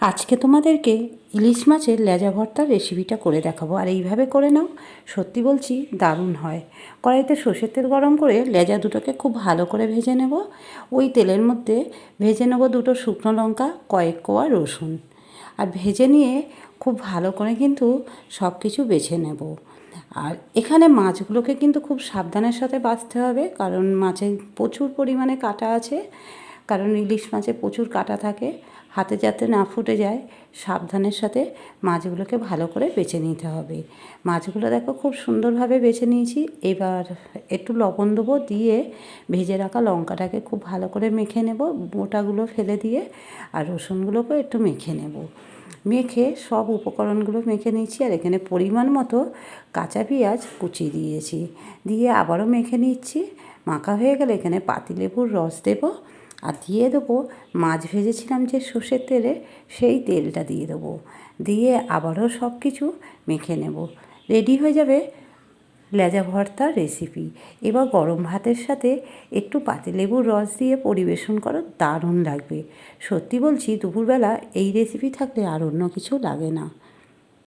আজকে তোমাদেরকে ইলিশ মাছের লেজা ভর্তার রেসিপিটা করে দেখাবো। আর এইভাবে করে নাও, সত্যি বলছি দারুণ হয়। কড়াইতে সর্ষের তেল গরম করে লেজা দুটোকে খুব ভালো করে ভেজে নেব। ওই তেলের মধ্যে ভেজে নেব দুটো শুকনো লঙ্কা, কয়েক কোয়া রসুন। আর ভেজে নিয়ে খুব ভালো করে কিন্তু সব কিছু বেছে নেব। আর এখানে মাছগুলোকে কিন্তু খুব সাবধানের সাথে বাঁচতে হবে, কারণ মাছে প্রচুর পরিমাণে কাটা আছে। কারণ ইলিশ মাছে প্রচুর কাটা থাকে, হাতে যাতে না ফুটে যায়, সাবধানের সাথে মাছগুলোকে ভালো করে বেছে নিতে হবে। মাছগুলো দেখো খুব সুন্দরভাবে বেছে নিয়েছি, এবার একটু লবণ দেবো দিয়ে ভেজে রাখা লঙ্কাটাকে খুব ভালো করে মেখে নেব, বোটাগুলো ফেলে দিয়ে আর রসুনগুলোকেও একটু মেখে নেব। মেখে সব উপকরণগুলো মেখে নিচ্ছি আর এখানে পরিমাণ মতো কাঁচা পেঁয়াজ কুচিয়ে দিয়েছি। দিয়ে আবারও মেখে নিচ্ছি, মাখা হয়ে গেলে এখানে পাতিলেবুর রস দেবো আর দিয়ে দেবো মাছ ভেজেছিলাম যে সর্ষের তেলে, সেই তেলটা দিয়ে দেবো। দিয়ে আবারও সব কিছু মেখে নেব। রেডি হয়ে যাবে লেজা ভর্তার রেসিপি এবার গরম ভাতের সাথে একটু পাতিলেবুর রস দিয়ে পরিবেশন করো, দারুণ লাগবে। সত্যি বলছি, দুপুরবেলা এই রেসিপি থাকলে আর অন্য কিছু লাগে না।